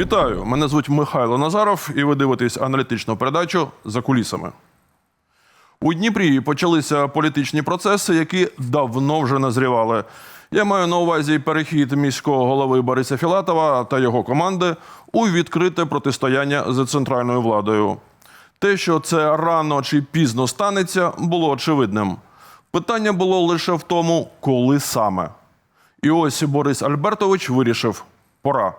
Вітаю! Мене звуть Михайло Назаров, і ви дивитесь аналітичну передачу за кулісами. У Дніпрі почалися політичні процеси, які давно вже назрівали. Я маю на увазі перехід міського голови Бориса Філатова та його команди у відкрите протистояння з центральною владою. Те, що це рано чи пізно станеться, було очевидним. Питання було лише в тому, коли саме. І ось Борис Альбертович вирішив пора.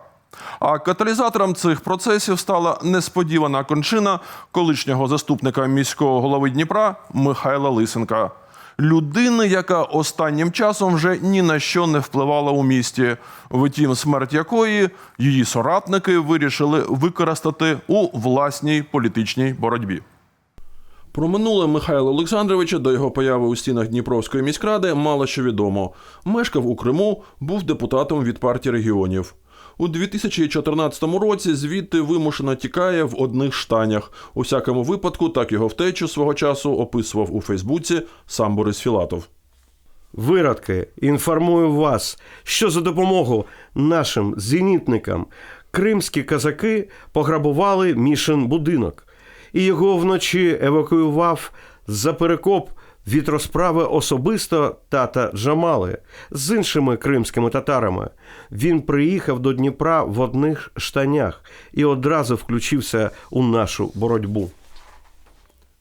А каталізатором цих процесів стала несподівана кончина колишнього заступника міського голови Дніпра Михайла Лисенка. Людини, яка останнім часом вже ні на що не впливала у місті. Втім, смерть якої її соратники вирішили використати у власній політичній боротьбі. Про минуле Михайла Олександровича до його появи у стінах Дніпровської міськради мало що відомо. Мешкав у Криму, був депутатом від партії регіонів. У 2014 році звідти вимушено тікає в одних штанях. У всякому випадку так його втечу свого часу описував у Фейсбуці сам Борис Філатов. Виродки, інформую вас, що за допомогу нашим зенітникам кримські казаки пограбували Мішин будинок, і його вночі евакуював за перекоп від розправи особисто тата Джамали з іншими кримськими татарами. Він приїхав до Дніпра в одних штанях і одразу включився у нашу боротьбу.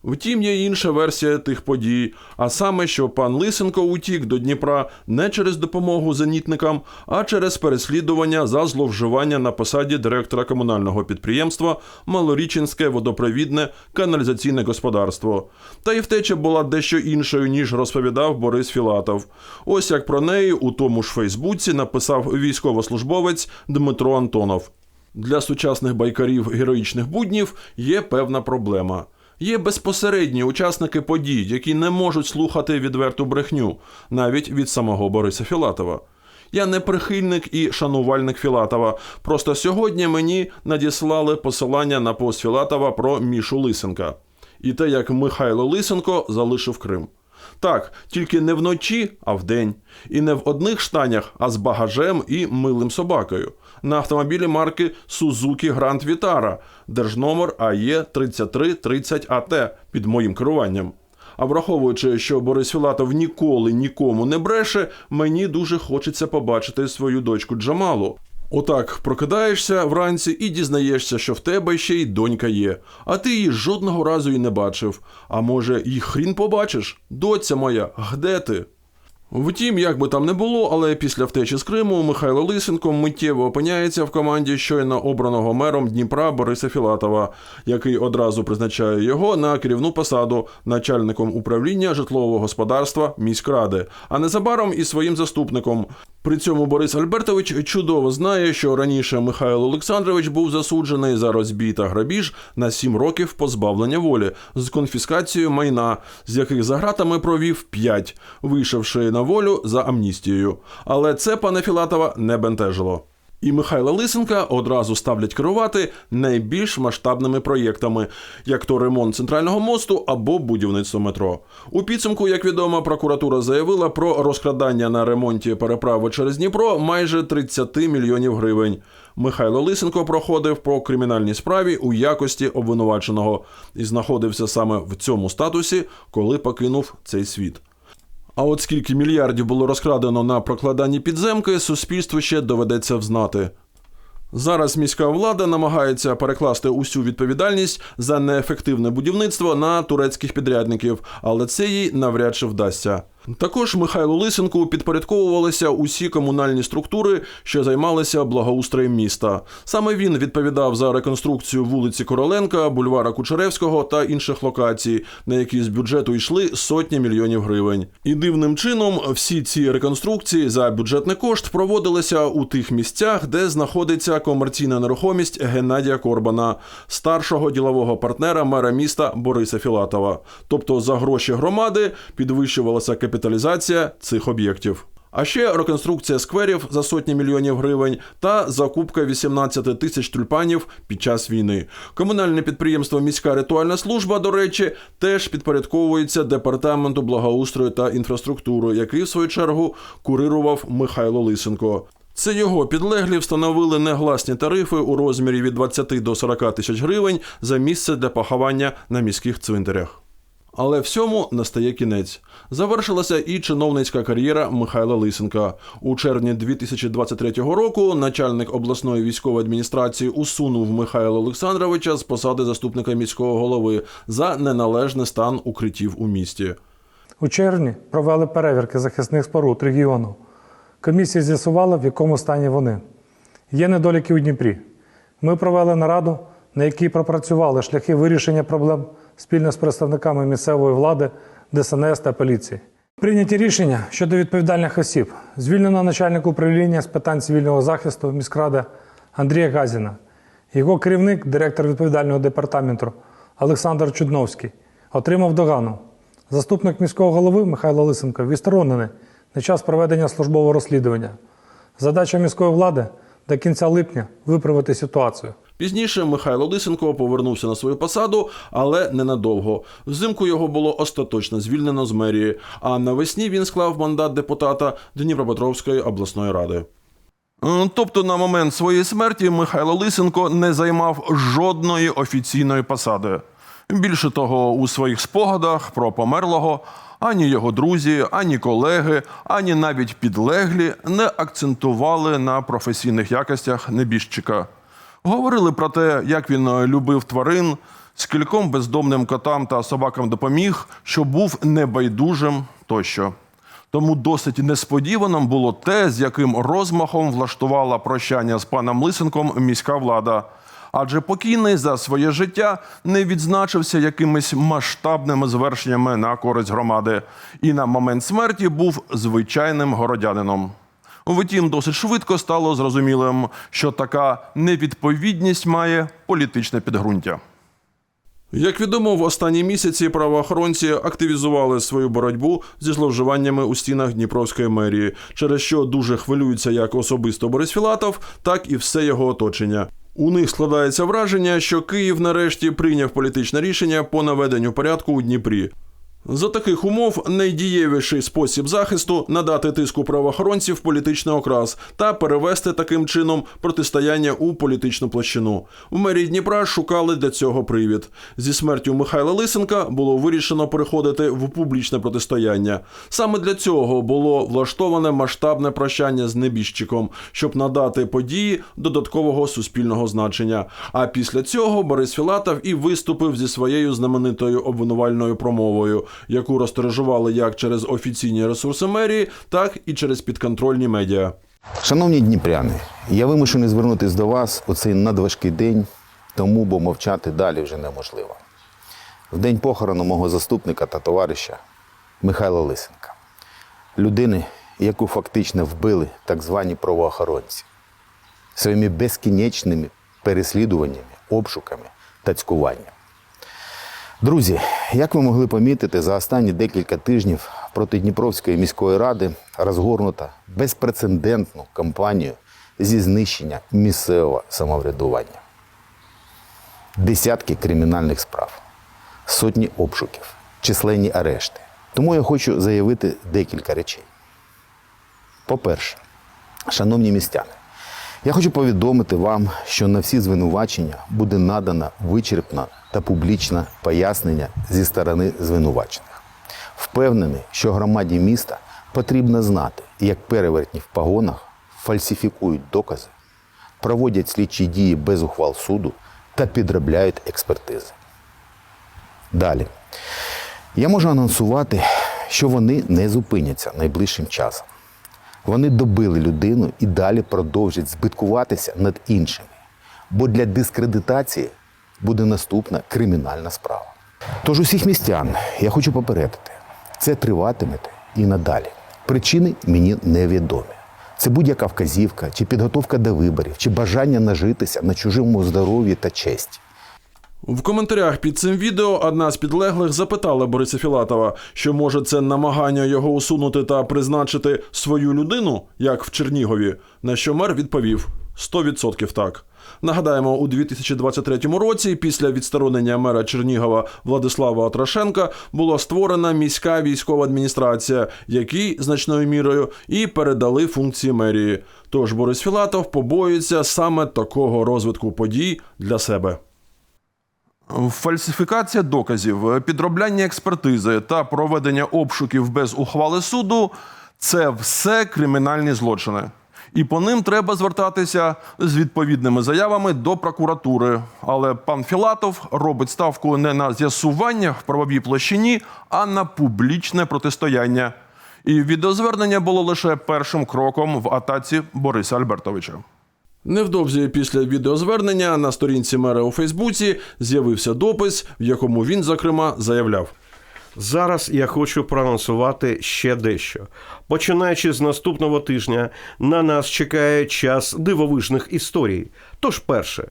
Втім, є інша версія тих подій, а саме, що пан Лисенко утік до Дніпра не через допомогу зенітникам, а через переслідування за зловживання на посаді директора комунального підприємства Малорічинське водопровідне каналізаційне господарство. Та й втеча була дещо іншою, ніж розповідав Борис Філатов. Ось як про неї у тому ж Фейсбуці написав військовослужбовець Дмитро Антонов. Для сучасних байкарів героїчних буднів є певна проблема. Є безпосередні учасники подій, які не можуть слухати відверту брехню, навіть від самого Бориса Філатова. Я не прихильник і шанувальник Філатова. Просто сьогодні мені надіслали посилання на пост Філатова про Мішу Лисенка і те, як Михайло Лисенко залишив Крим. Так, тільки не вночі, а вдень. І не в одних штанях, а з багажем і милим собакою. На автомобілі марки Suzuki Grand Vitara, держномер АЕ 3330 АТ під моїм керуванням. А враховуючи, що Борис Філатов ніколи нікому не бреше, мені дуже хочеться побачити свою дочку Джамалу. Отак прокидаєшся вранці і дізнаєшся, що в тебе ще й донька є, а ти її жодного разу і не бачив. А може, і хрін побачиш? Доця моя, где ти? Втім, як би там не було, але після втечі з Криму Михайло Лисенко миттєво опиняється в команді щойно обраного мером Дніпра Бориса Філатова, який одразу призначає його на керівну посаду начальником управління житлового господарства міськради, а незабаром і своїм заступником. При цьому Борис Альбертович чудово знає, що раніше Михайло Олександрович був засуджений за розбій та грабіж на 7 років позбавлення волі з конфіскацією майна, з яких за гратами провів 5, вийшовши на волю за амністією. Але це пане Філатова не бентежило. І Михайла Лисенка одразу ставлять керувати найбільш масштабними проєктами, як то ремонт центрального мосту або будівництво метро. У підсумку, як відомо, прокуратура заявила про розкрадання на ремонті переправи через Дніпро майже 30 мільйонів гривень. Михайло Лисенко проходив по кримінальній справі у якості обвинуваченого і знаходився саме в цьому статусі, коли покинув цей світ. А от скільки мільярдів було розкрадено на прокладанні підземки, суспільству ще доведеться взнати. Зараз міська влада намагається перекласти усю відповідальність за неефективне будівництво на турецьких підрядників, але це їй навряд чи вдасться. Також Михайлу Лисенку підпорядковувалися усі комунальні структури, що займалися благоустроєм міста. Саме він відповідав за реконструкцію вулиці Короленка, бульвара Кучеревського та інших локацій, на які з бюджету йшли сотні мільйонів гривень. І дивним чином всі ці реконструкції за бюджетний кошт проводилися у тих місцях, де знаходиться комерційна нерухомість Геннадія Корбана, старшого ділового партнера мера міста Бориса Філатова. Тобто за гроші громади підвищувалася капіталізація цих об'єктів. А ще реконструкція скверів за сотні мільйонів гривень та закупка 18 тисяч тюльпанів під час війни. Комунальне підприємство Міська ритуальна служба, до речі, теж підпорядковується департаменту благоустрою та інфраструктури, який в свою чергу курирував Михайло Лисенко. Це його підлеглі встановили негласні тарифи у розмірі від 20 до 40 тисяч гривень за місце для поховання на міських цвинтарях. Але всьому настає кінець. Завершилася і чиновницька кар'єра Михайла Лисенка. У червні 2023 року начальник обласної військової адміністрації усунув Михайла Олександровича з посади заступника міського голови за неналежний стан укриттів у місті. У червні провели перевірки захисних споруд регіону. Комісія з'ясувала, в якому стані вони. Є недоліки у Дніпрі. Ми провели нараду, на якій пропрацювали шляхи вирішення проблем спільно з представниками місцевої влади, ДСНС та поліції. Прийняті рішення щодо відповідальних осіб. Звільнено начальника управління з питань цивільного захисту міськради Андрія Газіна. Його керівник, директор відповідального департаменту Олександр Чудновський, отримав догану. Заступник міського голови Михайло Лисенко відсторонений на час проведення службового розслідування. Задача міської влади до кінця липня виправити ситуацію. Пізніше Михайло Лисенко повернувся на свою посаду, але ненадовго. Взимку його було остаточно звільнено з мерії, а навесні він склав мандат депутата Дніпропетровської обласної ради. Тобто на момент своєї смерті Михайло Лисенко не займав жодної офіційної посади. Більше того, у своїх спогадах про померлого ані його друзі, ані колеги, ані навіть підлеглі не акцентували на професійних якостях небіжчика. Говорили про те, як він е, любив тварин, скільком бездомним котам та собакам допоміг, що був небайдужим тощо. Тому досить несподіваним було те, з яким розмахом влаштувала прощання з паном Лисенком міська влада. Адже покійний за своє життя не відзначився якимись масштабними звершеннями на користь громади, і на момент смерті був звичайним городянином. Втім, досить швидко стало зрозумілим, що така невідповідність має політичне підґрунтя. Як відомо, в останні місяці правоохоронці активізували свою боротьбу зі зловживаннями у стінах Дніпровської мерії, через що дуже хвилюються як особисто Борис Філатов, так і все його оточення. У них складається враження, що Київ нарешті прийняв політичне рішення по наведенню порядку у Дніпрі. За таких умов найдієвіший спосіб захисту надати тиску правоохоронців політичний окрас та перевести таким чином протистояння у політичну площину. В мерії Дніпра шукали для цього привід. Зі смертю Михайла Лисенка було вирішено переходити в публічне протистояння. Саме для цього було влаштоване масштабне прощання з небіжчиком, щоб надати події додаткового суспільного значення. А після цього Борис Філатов і виступив зі своєю знаменитою обвинувальною промовою, яку розтиражували як через офіційні ресурси мерії, так і через підконтрольні медіа. Шановні дніпряни, я вимушений звернутися до вас у цей надважкий день, тому бо мовчати далі вже неможливо. В день похорону мого заступника та товариша Михайла Лисенка, людини, яку фактично вбили так звані правоохоронці, своїми безкінечними переслідуваннями, обшуками та цькуванням. Друзі, як ви могли помітити, за останні декілька тижнів проти Дніпровської міської ради розгорнута безпрецедентну кампанію зі знищення місцевого самоврядування. Десятки кримінальних справ, сотні обшуків, численні арешти. Тому я хочу заявити декілька речей. По-перше, шановні містяни, я хочу повідомити вам, що на всі звинувачення буде надано вичерпне та публічне пояснення зі сторони звинувачених. Впевнений, що громаді міста потрібно знати, як перевертні в погонах фальсифікують докази, проводять слідчі дії без ухвал суду та підробляють експертизи. Далі. Я можу анонсувати, що вони не зупиняться найближчим часом. Вони добили людину і далі продовжать збиткуватися над іншими. Бо для дискредитації буде наступна кримінальна справа. Тож усіх містян я хочу попередити, це триватиме і надалі. Причини мені невідомі. Це будь-яка вказівка, чи підготовка до виборів, чи бажання нажитися на чужому здоров'ї та честі. В коментарях під цим відео одна з підлеглих запитала Бориса Філатова, що може це намагання його усунути та призначити свою людину, як в Чернігові. На що мер відповів: 100% так. Нагадаємо, у 2023 році, після відсторонення мера Чернігова Владислава Отрошенка, була створена міська військова адміністрація, якій значною мірою і передали функції мерії. Тож Борис Філатов побоюється саме такого розвитку подій для себе. Фальсифікація доказів, підробляння експертизи та проведення обшуків без ухвали суду це все кримінальні злочини. І по ним треба звертатися з відповідними заявами до прокуратури. Але пан Філатов робить ставку не на з'ясування в правовій площині, а на публічне протистояння. І відеозвернення було лише першим кроком в атаці Бориса Альбертовича. Невдовзі після відеозвернення на сторінці мера у Фейсбуці з'явився допис, в якому він, зокрема, заявляв. Зараз я хочу проанонсувати ще дещо. Починаючи з наступного тижня, на нас чекає час дивовижних історій. Тож, перше,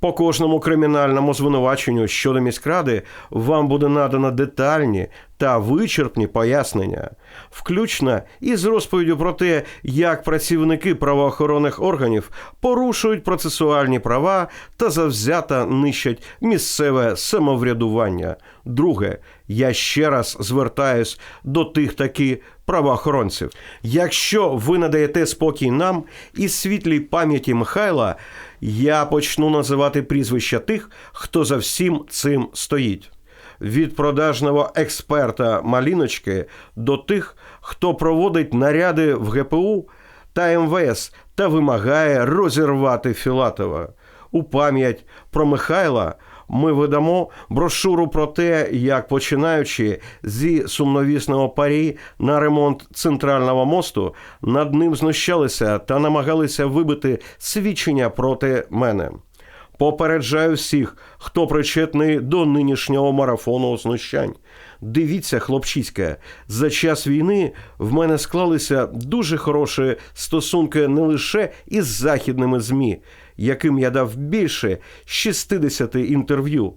по кожному кримінальному звинуваченню щодо міськради вам буде надано детальні та вичерпні пояснення, включно із розповіддю про те, як працівники правоохоронних органів порушують процесуальні права та завзято нищать місцеве самоврядування. Друге, я ще раз звертаюсь до тих таки правоохоронців. Якщо ви надаєте спокій нам і світлій пам'яті Михайла, я почну називати прізвища тих, хто за всім цим стоїть. Від продажного експерта Маліночки до тих, хто проводить наряди в ГПУ та МВС та вимагає розірвати Філатова. У пам'ять про Михайла ми видамо брошуру про те, як починаючи зі сумновісного парі на ремонт центрального мосту, над ним знущалися та намагалися вибити свідчення проти мене. Попереджаю всіх, хто причетний до нинішнього марафону знущань. Дивіться, хлопчиська, за час війни в мене склалися дуже хороші стосунки не лише із західними ЗМІ, яким я дав більше 60 інтерв'ю,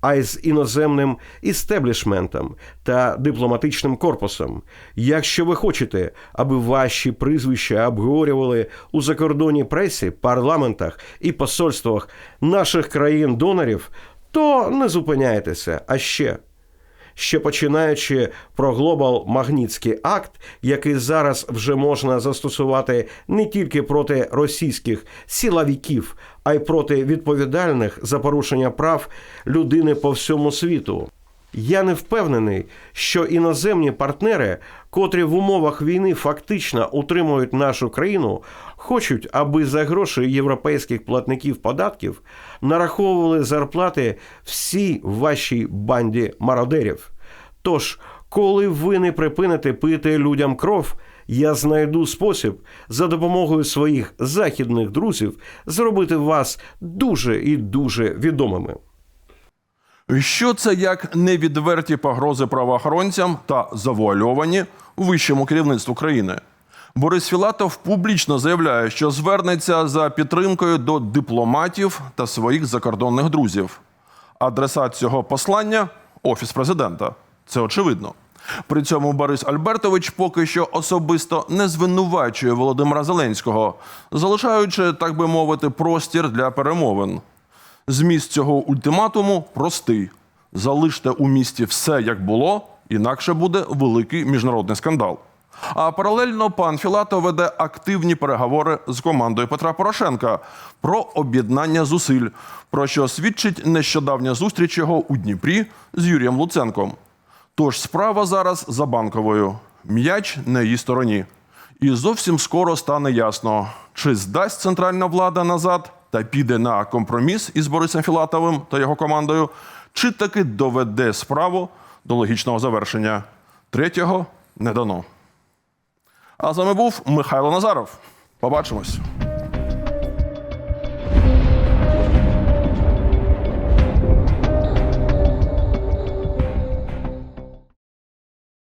а й з іноземним істеблішментом та дипломатичним корпусом. Якщо ви хочете, аби ваші прізвища обговорювали у закордонній пресі, парламентах і посольствах наших країн-донорів, то не зупиняйтеся. А ще ще починаючи про глобал Магнітський акт, який зараз вже можна застосувати не тільки проти російських силовиків, а й проти відповідальних за порушення прав людини по всьому світу. Я не впевнений, що іноземні партнери, котрі в умовах війни фактично утримують нашу країну, хочуть, аби за гроші європейських платників податків нараховували зарплати всій вашій банді мародерів. Тож, коли ви не припините пити людям кров, я знайду спосіб за допомогою своїх західних друзів зробити вас дуже і дуже відомими. Що це як невідверті погрози правоохоронцям та завуальовані вищому керівництву країни? Борис Філатов публічно заявляє, що звернеться за підтримкою до дипломатів та своїх закордонних друзів. Адресат цього послання офіс президента. Це очевидно. При цьому Борис Альбертович поки що особисто не звинувачує Володимира Зеленського, залишаючи, так би мовити, простір для перемовин. Зміст цього ультиматуму простий: залиште у місті все як було, інакше буде великий міжнародний скандал. А паралельно пан Філатов веде активні переговори з командою Петра Порошенка про об'єднання зусиль, про що свідчить нещодавня зустріч його у Дніпрі з Юрієм Луценком. Тож справа зараз за банковою. М'яч на її стороні. І зовсім скоро стане ясно, чи здасть центральна влада назад та піде на компроміс із Борисом Філатовим та його командою, чи таки доведе справу до логічного завершення. Третього не дано. А з вами був Михайло Назаров. Побачимось.